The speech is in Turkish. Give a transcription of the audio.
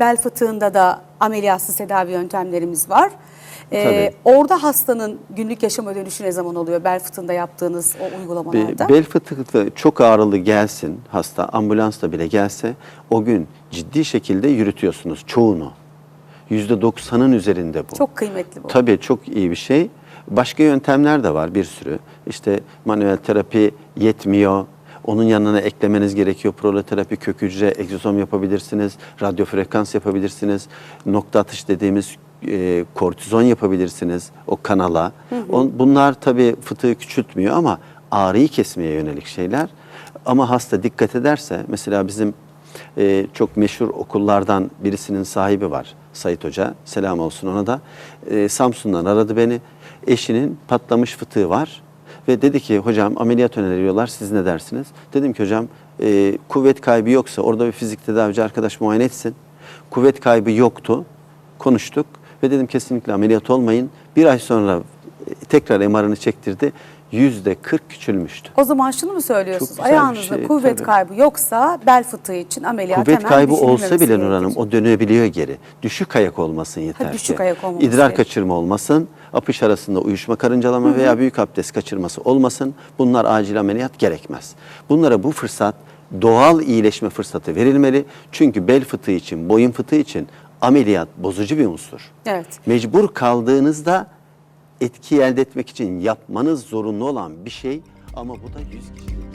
Bel fıtığında da ameliyatsız tedavi yöntemlerimiz var. Ee, Tabii. orada hastanın günlük yaşama dönüşü ne zaman oluyor? Bel fıtığında yaptığınız o Be- uygulamalarda. Bel fıtığı çok ağrılı gelsin hasta ambulansla bile gelse o gün ciddi şekilde yürütüyorsunuz çoğunu. %90'ın üzerinde bu. Çok kıymetli bu. Tabii çok iyi bir şey. Başka yöntemler de var bir sürü. İşte manuel terapi yetmiyor. Onun yanına eklemeniz gerekiyor. Proloterapi, kök hücre, egzozom yapabilirsiniz. Radyo frekans yapabilirsiniz. Nokta atış dediğimiz e, kortizon yapabilirsiniz o kanala. On- bunlar tabii fıtığı küçültmüyor ama ağrıyı kesmeye yönelik şeyler. Ama hasta dikkat ederse mesela bizim ee, çok meşhur okullardan birisinin sahibi var Sayit Hoca. Selam olsun ona da. Ee, Samsun'dan aradı beni. Eşinin patlamış fıtığı var. Ve dedi ki hocam ameliyat öneriyorlar siz ne dersiniz? Dedim ki hocam e, kuvvet kaybı yoksa orada bir fizik tedavici arkadaş muayene etsin. Kuvvet kaybı yoktu. Konuştuk ve dedim kesinlikle ameliyat olmayın. Bir ay sonra e, tekrar MR'ını çektirdi. Yüzde 40 küçülmüştü. O zaman şunu mu söylüyorsunuz? Ayağınızda şey, kuvvet tabii. kaybı yoksa bel fıtığı için ameliyat Kuvvet hemen kaybı olsa bile Nur Hanım o dönebiliyor geri. Düşük ayak olmasın yeter düşük ki. ayak olmaması İdrar gerekir. kaçırma olmasın, apış arasında uyuşma, karıncalama veya büyük abdest kaçırması olmasın. Bunlar acil ameliyat gerekmez. Bunlara bu fırsat doğal iyileşme fırsatı verilmeli. Çünkü bel fıtığı için, boyun fıtığı için ameliyat bozucu bir unsur. Evet. Mecbur kaldığınızda etki elde etmek için yapmanız zorunlu olan bir şey ama bu da yüz kişilik.